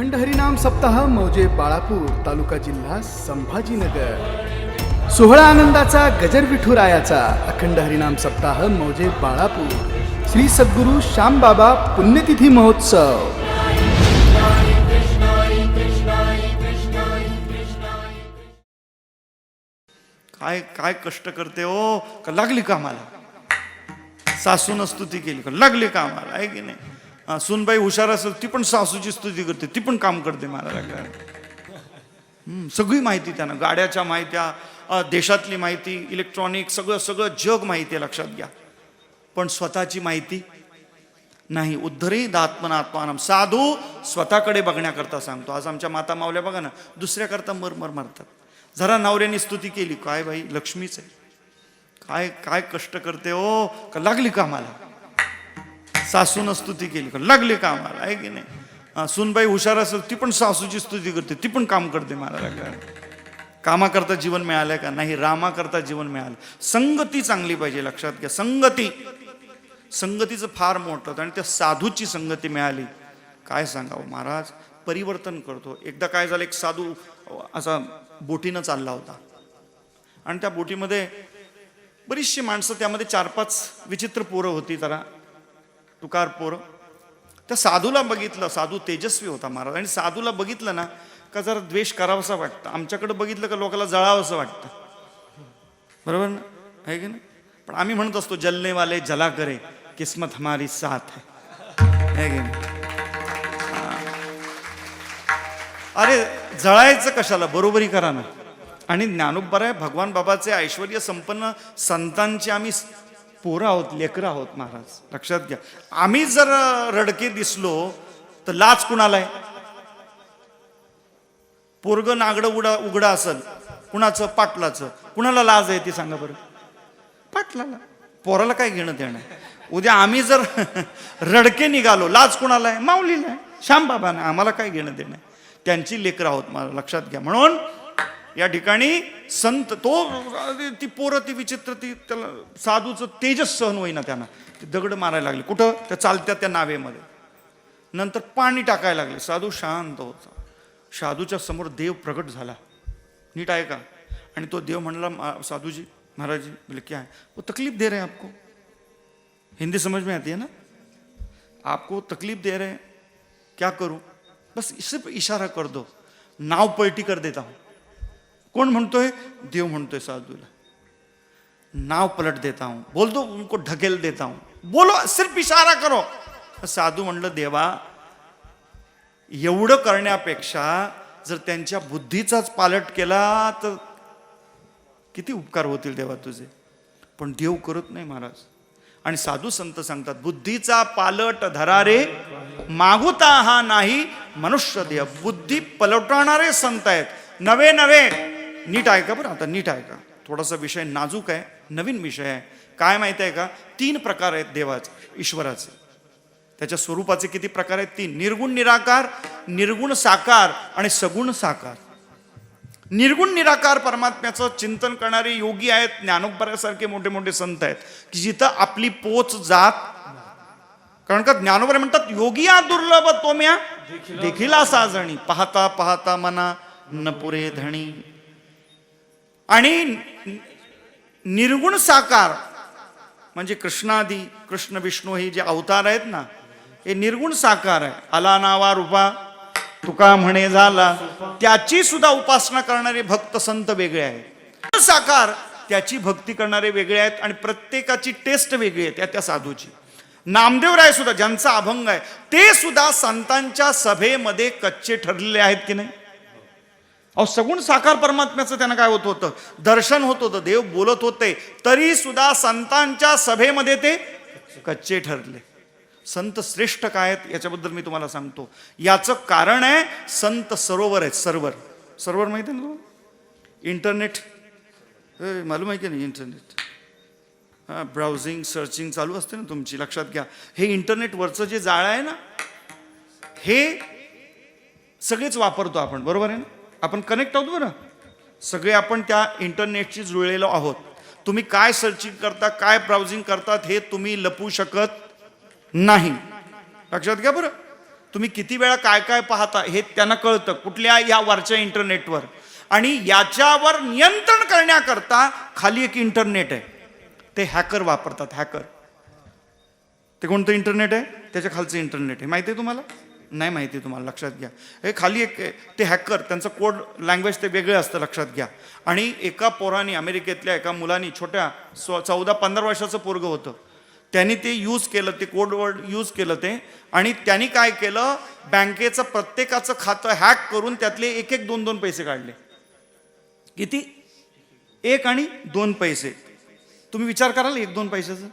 अखंड हरिनाम सप्ताह मौजे बाळापूर तालुका जिल्हा संभाजीनगर. सोहळा आनंदाचा गजर विठुरायाचा अखंड हरिनाम सप्ताह मौजे बाळापूर. श्री सद्गुरू श्यामबाबा पुण्यतिथी महोत्सव. काय काय कष्ट करते हो? का लागली कामाला सासून स्तुती केली का? लागली कामाला आहे की नाही? सुनबाई हुशार असेल ती पण सासूची स्तुती करते ती पण काम करते मला सगळी माहिती त्यांना गाड्याच्या माहित्या देशातली माहिती इलेक्ट्रॉनिक सगळं सगळं जग माहिती आहे लक्षात घ्या. पण स्वतःची माहिती नाही. उद्धरी आत्मनात्मानम साधू स्वतःकडे बघण्याकरता सांगतो. आज आमच्या माता मावल्या बघा ना दुसऱ्याकरता मरमर मारतात. जरा नवऱ्याने स्तुती केली काय बाई लक्ष्मीच आहे. काय काय कष्ट करते हो? ओ का लागली कामाला सासून स्तुती केली. का लागली कामाला आहे की नाही? सुनबाई हुशार असेल ती पण सासूची स्तुती करते ती पण काम करते मला कामाकरता जीवन मिळालंय का? नाही रामाकरता जीवन मिळालं. संगती चांगली पाहिजे लक्षात घ्या. संगती. संगतीचं फार मोठं आणि त्या साधूची संगती मिळाली. काय सांगावं महाराज? परिवर्तन करतो. एकदा काय झालं एक साधू असा बोटीनं चालला होता. आणि त्या बोटीमध्ये बरीचशी माणसं त्यामध्ये चार पाच विचित्र पोरं होती जरा. तुकार पोरं त्या साधूला बघितलं साधू तेजस्वी होता महाराज. आणि साधूला बघितलं ना का जरा द्वेष करावासा वाटतं. आमच्याकडे बघितलं का लोकांना जळावंसं वाटतं. बरोबर ना? आहे की नाही? पण आम्ही म्हणत असतो जलनेवाले जला करे किस्मत हमारी साथ है. की नाही? अरे जळायचं कशाला? बरोबरी करा ना. आणि ज्ञानोबर आहे भगवान बाबाचे ऐश्वर संपन्न संतांची आम्ही पोरं आहोत लेकरं आहोत महाराज. लक्षात घ्या. आम्ही जर रडके दिसलो तर लाच कुणाला आहे? पोरग नागडं उडा उघडं असेल कुणाचं? पाटलाचं. कुणाला लाज आहे ती सांगा बरं? पाटलाला. पोराला काय घेणं देणं? आहे? उद्या आम्ही जर रडके निघालो लाज कुणाला आहे? माऊलीला आहे. श्यामबाबांना आम्हाला काय घेणं देणं त्यांची लेकरं आहोत मला लक्षात घ्या. म्हणून या ठिकाणी संत तो ती पोरं ती विचित्र ती त्याला साधूचं तेजस सहन होईना त्यांना. ते दगड मारायला लागले. कुठं? त्या चालत्या त्या नावेमध्ये. नंतर पाणी टाकायला लागले. साधू शांत होता. साधूच्या समोर देव प्रकट झाला. नीट आहे का? आणि तो देव म्हणला "मा- महाराजी बोले क्या है? वो तकलीफ दे रहे हैं आपको. हिंदी समझ में आती है ना? आपको तकलीफ दे रहे हैं? क्या करूं? बस सिर्फ इशारा कर दो. नाव पलटी कर देता हूं. कोण म्हणतोय? देव म्हणतोय साधूला. नाव पलट देता हूं. बोल दो उनको ढकेल देता हूं. बोलो सिर्फ इशारा करो. साधू म्हणलं देवा एवढं करण्यापेक्षा जर त्यांच्या बुद्धीचाच पालट केला तर किती उपकार होतील देवा तुझे. पण देव करत नाही महाराज. आणि साधू संत सांगतात बुद्धीचा पालट धरारे मागुता हा नाही मनुष्य देह. बुद्धी पलटवणारे संत आहेत. नवे नवे. नीट आहे का बरं? आता नीट आहे का? थोडासा विषय नाजूक आहे नवीन विषय आहे. काय माहिती आहे का? तीन प्रकार आहेत देवाचे ईश्वराचे. त्याच्या स्वरूपाचे किती प्रकार आहेत? तीन. निर्गुण निराकार निर्गुण साकार आणि सगुण साकार. निर्गुण निराकार परमात्म्याचं चिंतन करणारे योगी आहेत ज्ञानोबऱ्यासारखे मोठे मोठे संत आहेत की जिथं आपली पोच जात कारण का ज्ञानोबरे म्हणतात योगी या दुर्लभ तो म्या देखील साजणी पाहता पाहता मना न पुरे धणी. आणि निर्गुण साकार म्हणजे कृष्णादी कृष्ण विष्णू हे जे अवतार आहेत ना हे निर्गुण साकार आहे. आला नावा रूपा तुका म्हणे झाला. त्याची सुद्धा उपासना करणारे भक्त संत वेगळे आहेत. साकार त्याची भक्ती करणारे वेगळे आहेत आणि प्रत्येकाची टेस्ट वेगळी आहे त्या त्या साधूची. नामदेवराय सुद्धा ज्यांचा अभंग आहे ते सुद्धा संतांच्या सभेमध्ये कच्चे ठरलेले आहेत की नाही? अहो सगुण साकार परमात्म्याचं त्यांना काय होत होतं? दर्शन होत होतं देव बोलत होते. तरी सुद्धा संतांच्या सभेमध्ये ते कच्चे ठरले. संत श्रेष्ठ काय आहेत याच्याबद्दल मी तुम्हाला सांगतो. याचं कारण आहे संत सरोवर आहेत सर्वर. सर्वर माहिती आहे ना तुम्हाला? इंटरनेट. मालूम आहे की नाही इंटरनेट? हां ब्राउझिंग सर्चिंग चालू असते ना तुमची लक्षात घ्या. हे इंटरनेटवरचं जे जाळं आहे ना हे सगळेच वापरतो आपण बरोबर आहे ना? आपण कनेक्ट आहोत बरं. सगळे आपण त्या इंटरनेटशी जुळलेलो आहोत. तुम्ही काय सर्चिंग करता काय ब्राउझिंग करतात हे तुम्ही लपू शकत नाही. लक्षात घ्या बरं. तुम्ही किती वेळा काय काय पाहता हे त्यांना कळतं. कुठल्या या वरच्या इंटरनेटवर आणि याच्यावर नियंत्रण करण्याकरता खाली एक इंटरनेट आहे. ते हॅकर वापरतात हॅकर ते कोणतं इंटरनेट आहे? त्याच्या खालचं इंटरनेट आहे. माहिती आहे तुम्हाला? नाही माहिती आहे तुम्हाला लक्षात घ्या. हे खाली एक ते हॅकर त्यांचं कोड लँग्वेज ते वेगळे असतं लक्षात घ्या. आणि एका पोराने अमेरिकेतल्या एका मुलानी छोट्या स्व चौदा पंधरा वर्षाचं पोरगं होतं. त्यांनी ते यूज केलं ते कोड वर्ड यूज केलं ते. आणि त्यांनी काय केलं बँकेचं प्रत्येकाचं खातं हॅक करून त्यातले एक एक दोन दोन पैसे काढले. किती? एक आणि दोन पैसे. तुम्ही विचार कराल एक दोन पैशाचा?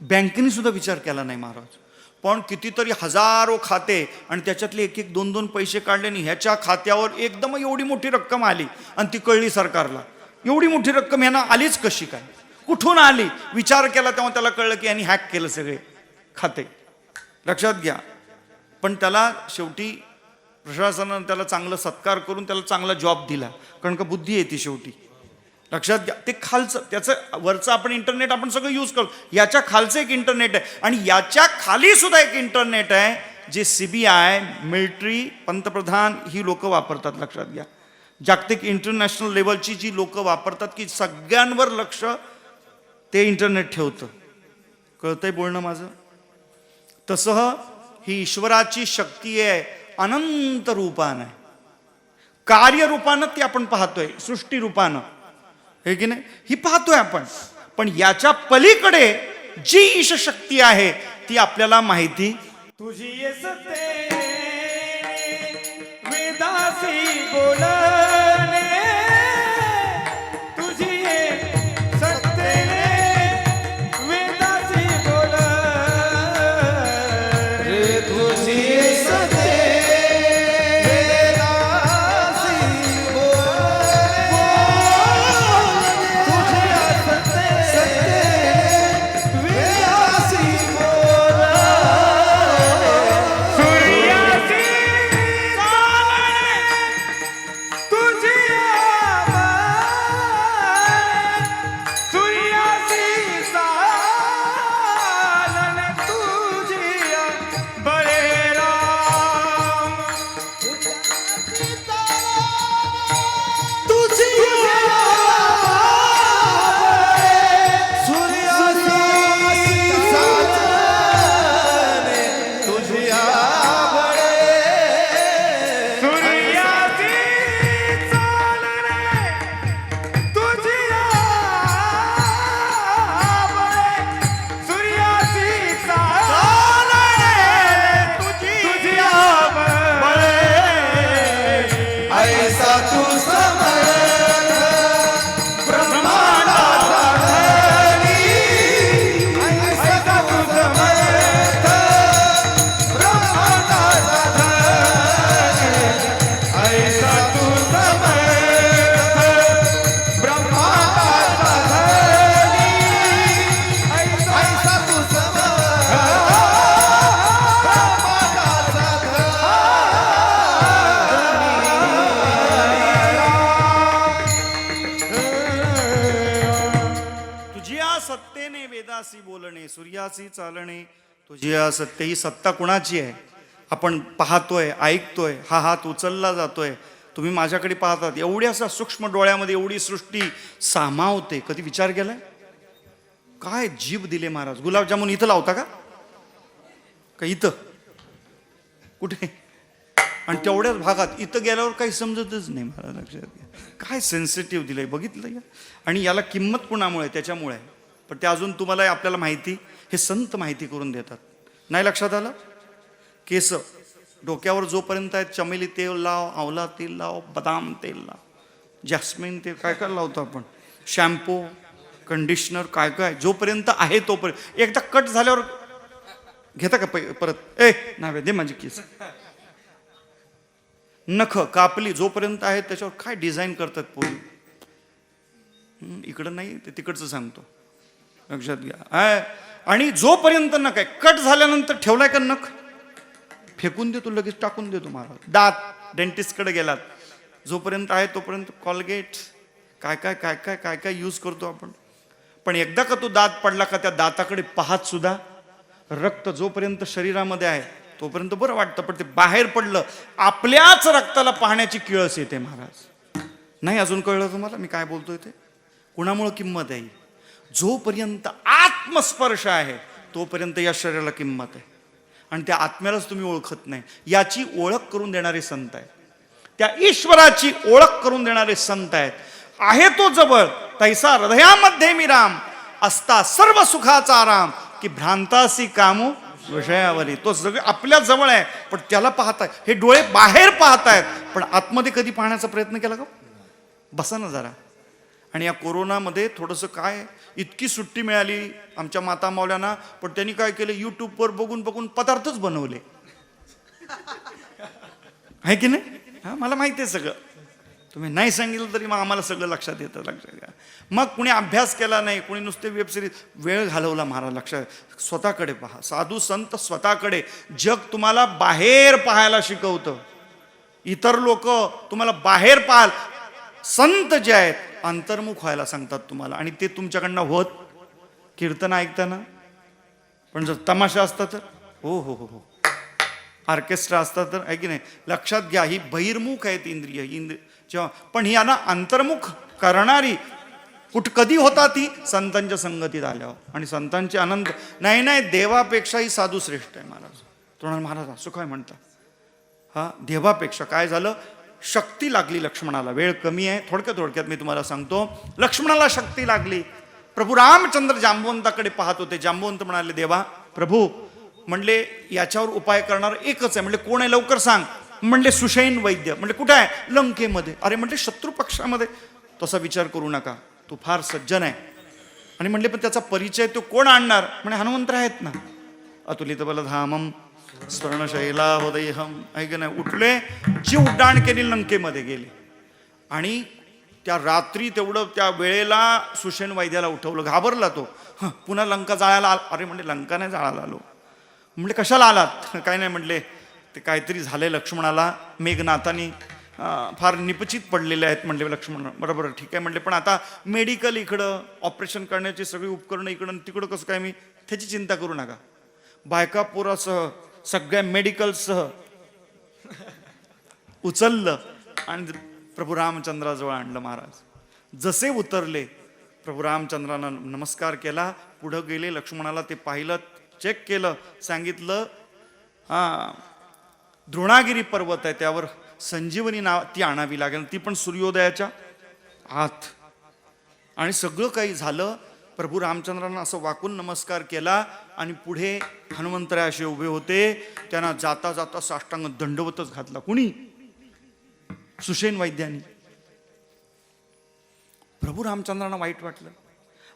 बँकेने सुद्धा विचार केला नाही महाराज. पण कितीतरी हजारो खाते आणि त्याच्यातले एक एक दोन दोन पैसे काढले आणि ह्याच्या खात्यावर एकदम एवढी मोठी रक्कम आली आणि ती कळली सरकारला. एवढी मोठी रक्कम ह्यांना आलीच कशी काय? कुठून आली? विचार केला तेव्हा त्याला कळलं की यांनी हॅक केलं सगळे खाते. लक्षात घ्या. पण त्याला शेवटी प्रशासनानं त्याला चांगलं सत्कार करून त्याला चांगला जॉब दिला. कारण का बुद्धी येते शेवटी. लक्षात घ्या ते खालचं त्याचं वरचं आपण इंटरनेट आपण सगळं यूज करतो. याच्या खालचं एक इंटरनेट आहे. आणि याच्या खाली सुद्धा एक इंटरनेट आहे जे सी बी आय मिलिटरी पंतप्रधान ही लोक वापरतात लक्षात घ्या. जागतिक इंटरनॅशनल लेवलची जी लोक वापरतात की सगळ्यांवर लक्ष ते इंटरनेट ठेवतं. कळतंय बोलणं माझं? तसं ही ईश्वराची शक्ती आहे अनंत रूपानं. आहे कार्यरूपानं ती आपण पाहतोय सृष्टी रूपानं. हे की नाही? ही पाहतोय आपण. पण याच्या पलीकडे जी ईश शक्ती आहे ती आपल्याला माहिती तुझी सते वेदासी सूर्यासी बोलणे सूर्यासी चालणे तुझी सत्य ही सत्ता कुणाची आहे? आपण पाहतोय ऐकतोय हा हात उचलला जातोय. तुम्ही माझ्याकडे पाहतात एवढ्यासा सूक्ष्म डोळ्यामध्ये एवढी सृष्टी सामावते. कधी विचार केलाय? काय जीभ दिले महाराज? गुलाबजामुन इथं लावता का? का इथं? कुठे? आणि तेवढ्याच भागात इथं गेल्यावर काही समजतच नाही मला लक्षात घ्या. काय सेन्सिटिव्ह दिलंय बघितलं या आणि याला किंमत कुणामुळे त्याच्यामुळे पण ते अजून तुम्हाला आपल्याला माहिती हे संत माहिती करून देतात. नाही लक्षात आलं? केस डोक्यावर जोपर्यंत आहेत चमेली तेल लाव आवला तेल लाव बदाम तेल लाव. जॅस्मिन तेल काय काय लावतो आपण? शॅम्पू कंडिशनर काय काय? जोपर्यंत आहे तोपर्यंत. एकदा कट झाल्यावर घेता का पै परत? ए नावे दे माझी केस. नख कापली जोपर्यंत आहे त्याच्यावर काय डिझाईन करतात पोरी? इकडं नाही ते तिकडचं सांगतो. लक्षात घ्या. आय, आणि जोपर्यंत नख आहे कट झाल्यानंतर ठेवलाय का नख? फेकून देतो लगेच टाकून देतो महाराज. दात डेंटिस्टकडे गेलात. जोपर्यंत आहे तोपर्यंत कॉलगेट काय काय काय काय काय काय यूज करतो आपण? पण एकदा का तो दात पडला का त्या दाताकडे पाहत सुद्धा रक्त जोपर्यंत शरीरामध्ये आहे तोपर्यंत बरं वाटतं. पण ते बाहेर पडलं आपल्याच रक्ताला पाहण्याची किळस येते महाराज. नाही अजून कळलं तुम्हाला? मी काय बोलतोय ते? कुणामुळं किंमत आहे? जोपर्यंत आत्मस्पर्श आहे तोपर्यंत या शरीराला किंमत आहे. आणि त्या आत्म्यालाच तुम्ही ओळखत नाही. याची ओळख करून देणारे संत आहेत. त्या ईश्वराची ओळख करून देणारे संत आहेत. आहे तो जवळ तैसा हृदयामध्ये मी राम असता सर्व सुखाचा आराम की भ्रांतासी कामो विषयावरी. तो सगळे आपल्या जवळ आहे पण त्याला पाहताय. हे डोळे बाहेर पाहतायत पण आतमध्ये कधी पाहण्याचा प्रयत्न केला का? बसा ना जरा. आणि या कोरोनामध्ये थोडंसं काय इतकी सुट्टी मिळाली आमच्या माता मावल्यांना पण त्यांनी काय केलं? यूट्यूबवर बघून बघून पदार्थच बनवले. आहे की नाही? हा मला माहिती आहे सगळं. तुम्ही नाही सांगितलं तरी मग आम्हाला सगळं लक्षात येतं लक्षात घ्या. मग कुणी अभ्यास केला नाही कुणी नुसते वेबसिरीज वेळ घालवला महाराज लक्षात स्वतःकडे पहा. साधू संत स्वतःकडे. जग तुम्हाला बाहेर पाहायला शिकवतं. इतर लोक तुम्हाला बाहेर पाहाल संत जे आहेत अंतर्मुख व्हायला सांगतात तुम्हाला. आणि ते तुमच्याकडनं होत. कीर्तन ऐकताना. पण जर तमाशा असता तर? हो हो हो हो. ऑर्केस्ट्रा असता तर? आहे की नाही? लक्षात घ्या ही बहिर्मुख आहेत इंद्रिय. इंद्र जेव्हा पण ही यांना अंतर्मुख करणारी कुठ कधी होता ती? संतांच्या संगतीत आल्यावर. आणि संतांचे आनंद नाही नाही देवापेक्षाही साधू श्रेष्ठ आहे महाराज. तृणाल महाराज असं काय म्हणता हा देवापेक्षा. काय झालं? शक्ती लागली लक्ष्मणाला. वेळ कमी आहे. थोडक्यात थोडक्यात मी तुम्हाला सांगतो. लक्ष्मणाला शक्ती लागली. प्रभू रामचंद्र जांबवंताकडे पाहत होते. जांबवंत म्हणाले देवा प्रभू म्हणले याच्यावर उपाय करणार एकच आहे. म्हणजे कोण आहे? लवकर सांग. म्हणले सुशैन वैद्य. म्हणले कुठे आहे? लंकेमध्ये. अरे म्हणले शत्रू पक्षामध्ये. तसा विचार करू नका. तो फार सज्जन आहे. आणि म्हणले पण त्याचा परिचय तो कोण आणणार? म्हणे हनुमंत आहेत ना. अतुलित बलधामम स्वर्णशैला आहे की नाही? उठले जी उड्डाण केली लंकेमध्ये गेले. आणि त्या रात्री तेवढं त्या वेळेला सुशेन वैद्याला उठवलं घाबरला तो. पुन्हा लंका जाळायला आला. अरे म्हणले लंका नाही जाळायला आलो. म्हणले कशाला आलात? काय नाही म्हणले ते काहीतरी झाले लक्ष्मणाला. मेघनाथानी फार निपचित पडलेले आहेत म्हणले लक्ष्मण. बरोबर ठीक आहे म्हणले पण आता मेडिकल इकडं ऑपरेशन करण्याची सगळी उपकरणं इकडं तिकडं कसं काय मी? त्याची चिंता करू नका. बायका पोरासह सगळ्या मेडिकलसह उचललं आणि प्रभू रामचंद्राजवळ आणलं महाराज. जसे उतरले प्रभू रामचंद्रानं नमस्कार केला पुढं गेले लक्ष्मणाला ते पाहिलं चेक केलं सांगितलं हा द्रोणागिरी पर्वत आहे त्यावर संजीवनी नाव ती आणावी लागेल ती पण सूर्योदयाच्या आत. आणि सगळं काही झालं प्रभू रामचंद्रांना असं वाकून नमस्कार केला आणि पुढे हनुमंतराय असे उभे होते. त्यांना जाता जाता साष्टांग दंडवतच घातला. कुणी? सुशेन वैद्यानी. प्रभू रामचंद्रांना वाईट वाटलं.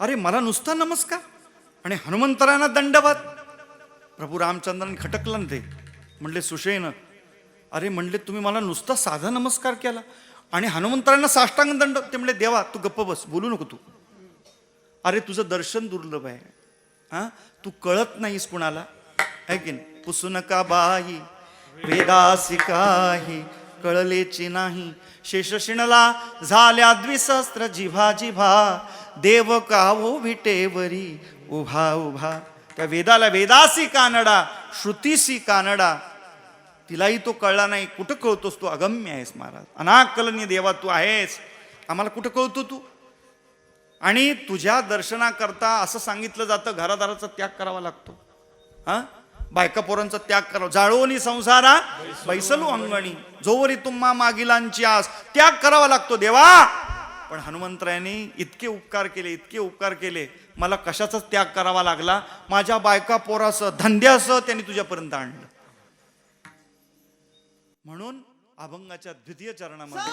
अरे मला नुसता नमस्कार आणि हनुमंतरायांना दंडवत. प्रभू रामचंद्रांनी खटकलं ना ते. म्हणले सुशेन अरे म्हणले तुम्ही मला नुसता साधा नमस्कार केला आणि हनुमंतरांना साष्टांग दंड ते म्हणले देवा तू गप्प बस बोलू नको तू. अरे तुझं दर्शन दुर्लभ आहे. हा? तू कळत नाहीस कुणाला. आहे की नाही? पुसू नका बाई. वेदासी काही कळलेची नाही. शेषशिणला झाल्या द्विसहस्त्र जिभा जिभा देव कावो विटेवरी. उभा उभा. त्या वेदाला वेदासी कानडा श्रुतीसी कानडा. तिलाही तो कळला नाही. कुठं कळतोस तू? अगम्य आहेस महाराज. अनाकलनीय देवा तू आहेस. आम्हाला कुठं कळतो तू? आणि तुझ्या दर्शनाकरता असं सांगितलं जातं घरादाराचा त्याग करावा लागतो. हा? बायका पोरांचा त्याग करावा. जाळवणी संसारा बैसलू अंगणी. जोवरी तुम्हा मागिलांची आस. त्याग करावा लागतो देवा! पण हनुमंतरायांनी इतके उपकार केले इतके उपकार केले. मला कशाचाच त्याग करावा लागला? माझ्या बायका पोरासह धंद्यासह त्यांनी तुझ्यापर्यंत आणलं. म्हणून अभंगाच्या द्वितीय चरणामध्ये